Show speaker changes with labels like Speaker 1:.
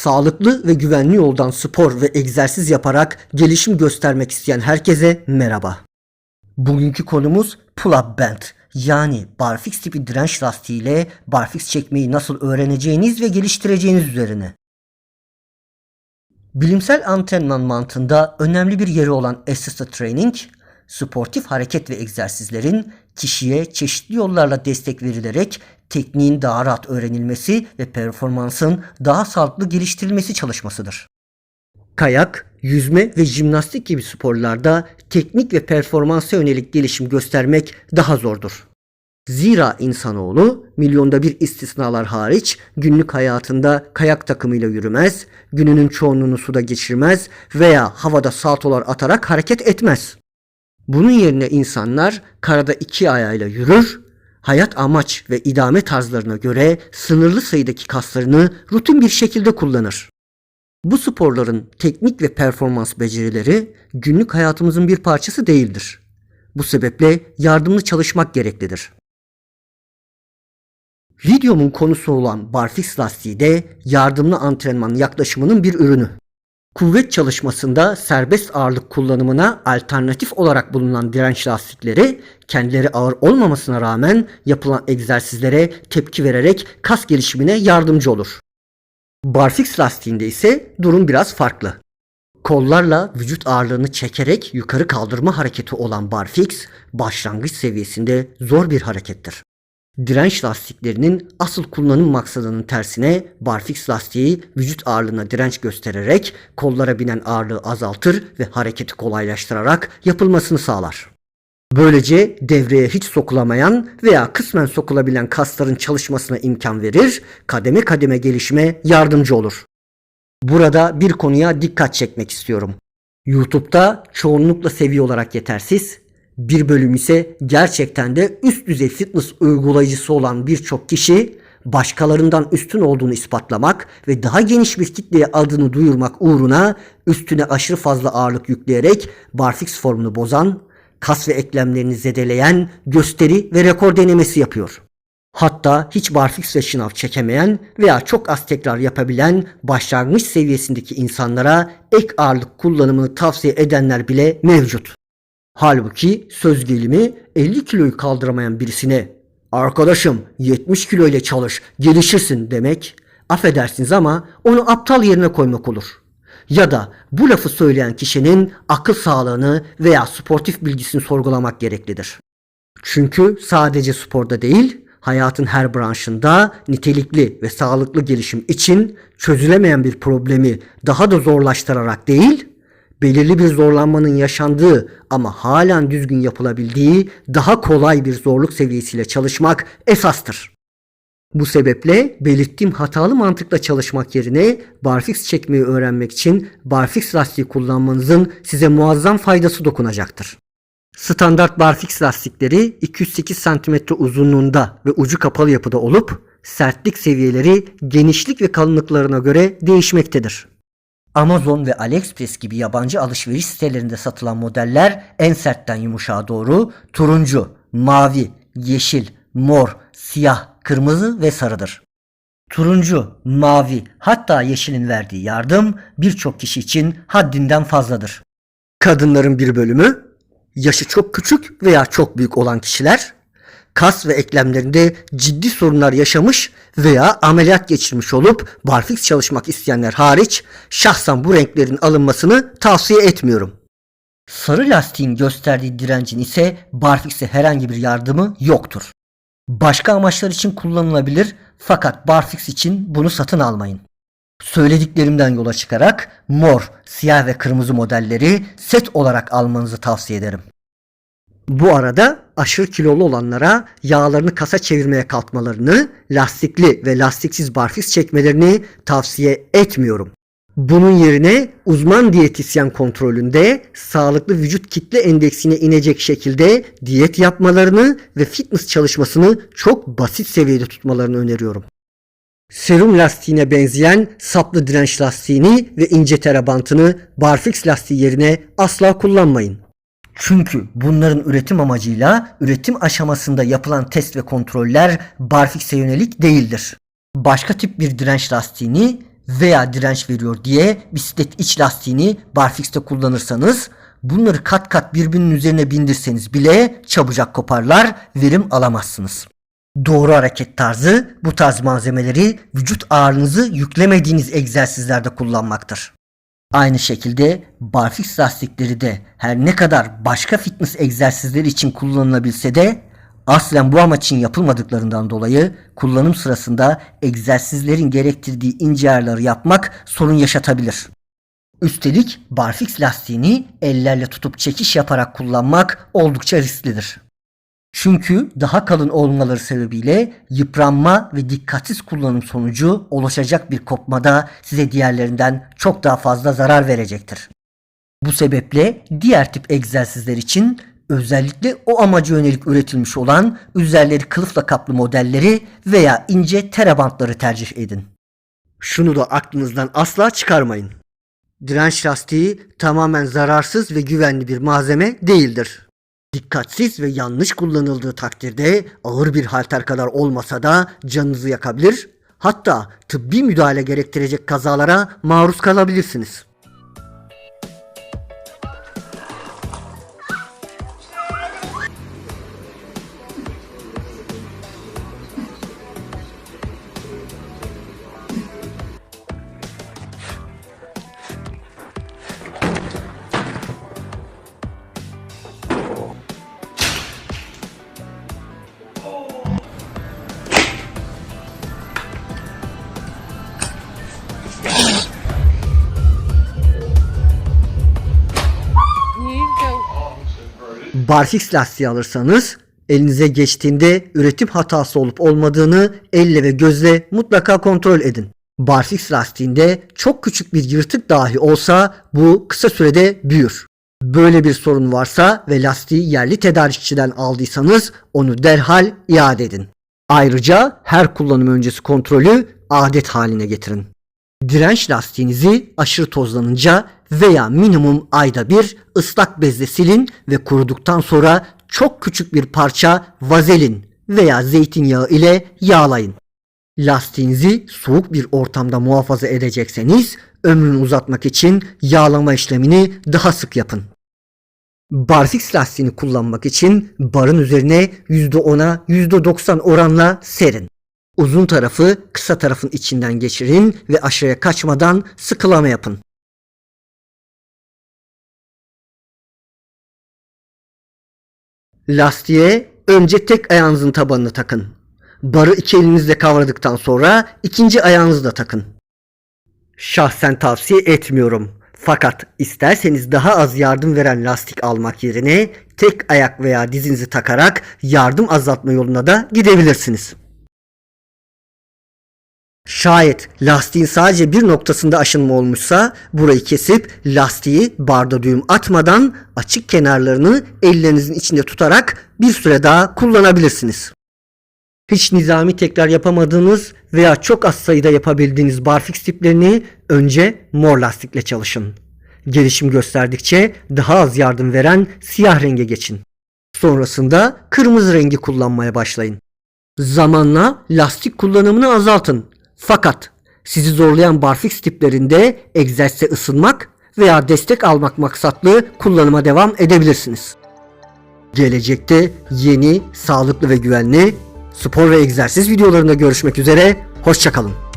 Speaker 1: Sağlıklı ve güvenli yoldan spor ve egzersiz yaparak gelişim göstermek isteyen herkese merhaba. Bugünkü konumuz pull-up band yani barfix tipi direnç lastiği ile barfix çekmeyi nasıl öğreneceğiniz ve geliştireceğiniz üzerine. Bilimsel antrenman mantığında önemli bir yeri olan assisted training, sportif hareket ve egzersizlerin kişiye çeşitli yollarla destek verilerek tekniğin daha rahat öğrenilmesi ve performansın daha sağlıklı geliştirilmesi çalışmasıdır. Kayak, yüzme ve jimnastik gibi sporlarda teknik ve performansa yönelik gelişim göstermek daha zordur. Zira insanoğlu milyonda bir istisnalar hariç günlük hayatında kayak takımıyla yürümez, gününün çoğunluğunu suda geçirmez veya havada saltolar atarak hareket etmez. Bunun yerine insanlar karada iki ayağıyla yürür, hayat amaç ve idame tarzlarına göre sınırlı sayıdaki kaslarını rutin bir şekilde kullanır. Bu sporların teknik ve performans becerileri günlük hayatımızın bir parçası değildir. Bu sebeple yardımlı çalışmak gereklidir. Videomun konusu olan barfix lastiği de yardımlı antrenman yaklaşımının bir ürünü. Kuvvet çalışmasında serbest ağırlık kullanımına alternatif olarak bulunan direnç lastikleri kendileri ağır olmamasına rağmen yapılan egzersizlere tepki vererek kas gelişimine yardımcı olur. Barfix lastiğinde ise durum biraz farklı. Kollarla vücut ağırlığını çekerek yukarı kaldırma hareketi olan barfix başlangıç seviyesinde zor bir harekettir. Direnç lastiklerinin asıl kullanım maksadının tersine barfix lastiği vücut ağırlığına direnç göstererek kollara binen ağırlığı azaltır ve hareketi kolaylaştırarak yapılmasını sağlar. Böylece devreye hiç sokulamayan veya kısmen sokulabilen kasların çalışmasına imkan verir, kademe kademe gelişime yardımcı olur. Burada bir konuya dikkat çekmek istiyorum. YouTube'da çoğunlukla seviye olarak yetersiz, bir bölüm ise gerçekten de üst düzey fitness uygulayıcısı olan birçok kişi başkalarından üstün olduğunu ispatlamak ve daha geniş bir kitleye adını duyurmak uğruna üstüne aşırı fazla ağırlık yükleyerek barfix formunu bozan, kas ve eklemlerini zedeleyen gösteri ve rekor denemesi yapıyor. Hatta hiç barfix ve şınav çekemeyen veya çok az tekrar yapabilen başlangıç seviyesindeki insanlara ek ağırlık kullanımını tavsiye edenler bile mevcut. Halbuki söz gelimi 50 kiloyu kaldıramayan birisine arkadaşım 70 kilo ile çalış gelişirsin demek affedersiniz ama onu aptal yerine koymak olur. Ya da bu lafı söyleyen kişinin akıl sağlığını veya sportif bilgisini sorgulamak gereklidir. Çünkü sadece sporda değil, hayatın her branşında nitelikli ve sağlıklı gelişim için çözülemeyen bir problemi daha da zorlaştırarak değil, belirli bir zorlanmanın yaşandığı ama halen düzgün yapılabildiği daha kolay bir zorluk seviyesiyle çalışmak esastır. Bu sebeple belirttiğim hatalı mantıkla çalışmak yerine barfix çekmeyi öğrenmek için barfix lastiği kullanmanızın size muazzam faydası dokunacaktır. Standart barfix lastikleri 208 cm uzunluğunda ve ucu kapalı yapıda olup sertlik seviyeleri genişlik ve kalınlıklarına göre değişmektedir. Amazon ve AliExpress gibi yabancı alışveriş sitelerinde satılan modeller en sertten yumuşağa doğru turuncu, mavi, yeşil, mor, siyah, kırmızı ve sarıdır. Turuncu, mavi hatta yeşilin verdiği yardım birçok kişi için haddinden fazladır. Kadınların bir bölümü, yaşı çok küçük veya çok büyük olan kişiler, kas ve eklemlerinde ciddi sorunlar yaşamış veya ameliyat geçirmiş olup barfix çalışmak isteyenler hariç şahsen bu renklerin alınmasını tavsiye etmiyorum. Sarı lastiğin gösterdiği direncin ise barfix'e herhangi bir yardımı yoktur. Başka amaçlar için kullanılabilir fakat barfix için bunu satın almayın. Söylediklerimden yola çıkarak mor, siyah ve kırmızı modelleri set olarak almanızı tavsiye ederim. Bu arada aşırı kilolu olanlara yağlarını kasa çevirmeye kalkmalarını, lastikli ve lastiksiz barfix çekmelerini tavsiye etmiyorum. Bunun yerine uzman diyetisyen kontrolünde sağlıklı vücut kitle endeksine inecek şekilde diyet yapmalarını ve fitness çalışmasını çok basit seviyede tutmalarını öneriyorum. Serum lastiğine benzeyen saplı direnç lastiğini ve ince terabantını barfix lastiği yerine asla kullanmayın. Çünkü bunların üretim amacıyla üretim aşamasında yapılan test ve kontroller barfix'e yönelik değildir. Başka tip bir direnç lastiğini veya direnç veriyor diye bisiklet iç lastiğini barfix'te kullanırsanız bunları kat kat birbirinin üzerine bindirseniz bile çabucak koparlar, verim alamazsınız. Doğru hareket tarzı bu tarz malzemeleri vücut ağırlığınızı yüklemediğiniz egzersizlerde kullanmaktır. Aynı şekilde barfix lastikleri de her ne kadar başka fitness egzersizleri için kullanılabilse de aslen bu amaç için yapılmadıklarından dolayı kullanım sırasında egzersizlerin gerektirdiği ince ayarları yapmak sorun yaşatabilir. Üstelik barfix lastiğini ellerle tutup çekiş yaparak kullanmak oldukça risklidir. Çünkü daha kalın olmaları sebebiyle yıpranma ve dikkatsiz kullanım sonucu oluşacak bir kopmada size diğerlerinden çok daha fazla zarar verecektir. Bu sebeple diğer tip egzersizler için özellikle o amaca yönelik üretilmiş olan üzerleri kılıfla kaplı modelleri veya ince terabantları tercih edin. Şunu da aklınızdan asla çıkarmayın. Direnç lastiği tamamen zararsız ve güvenli bir malzeme değildir. Dikkatsiz ve yanlış kullanıldığı takdirde ağır bir halter kadar olmasa da canınızı yakabilir, hatta tıbbi müdahale gerektirecek kazalara maruz kalabilirsiniz. Barfix lastiği alırsanız elinize geçtiğinde üretim hatası olup olmadığını elle ve gözle mutlaka kontrol edin. Barfix lastiğinde çok küçük bir yırtık dahi olsa bu kısa sürede büyür. Böyle bir sorun varsa ve lastiği yerli tedarikçiden aldıysanız onu derhal iade edin. Ayrıca her kullanım öncesi kontrolü adet haline getirin. Direnç lastiğinizi aşırı tozlanınca veya minimum ayda bir ıslak bezle silin ve kuruduktan sonra çok küçük bir parça vazelin veya zeytinyağı ile yağlayın. Lastiğinizi soğuk bir ortamda muhafaza edecekseniz ömrünü uzatmak için yağlama işlemini daha sık yapın. Barfix lastiğini kullanmak için barın üzerine %10'a %90 oranla serin. Uzun tarafı kısa tarafın içinden geçirin ve aşağıya kaçmadan sıkılama yapın. Lastiğe önce tek ayağınızın tabanını takın. Barı iki elinizle kavradıktan sonra ikinci ayağınızı da takın. Şahsen tavsiye etmiyorum. Fakat isterseniz daha az yardım veren lastik almak yerine tek ayak veya dizinizi takarak yardım azaltma yoluna da gidebilirsiniz. Şayet lastiğin sadece bir noktasında aşınma olmuşsa burayı kesip lastiği barda düğüm atmadan açık kenarlarını ellerinizin içinde tutarak bir süre daha kullanabilirsiniz. Hiç nizami tekrar yapamadığınız veya çok az sayıda yapabildiğiniz barfix tiplerini önce mor lastikle çalışın. Gelişim gösterdikçe daha az yardım veren siyah renge geçin. Sonrasında kırmızı rengi kullanmaya başlayın. Zamanla lastik kullanımını azaltın. Fakat sizi zorlayan barfix tiplerinde egzersize ısınmak veya destek almak maksatlı kullanıma devam edebilirsiniz. Gelecekte yeni, sağlıklı ve güvenli spor ve egzersiz videolarında görüşmek üzere. Hoşçakalın.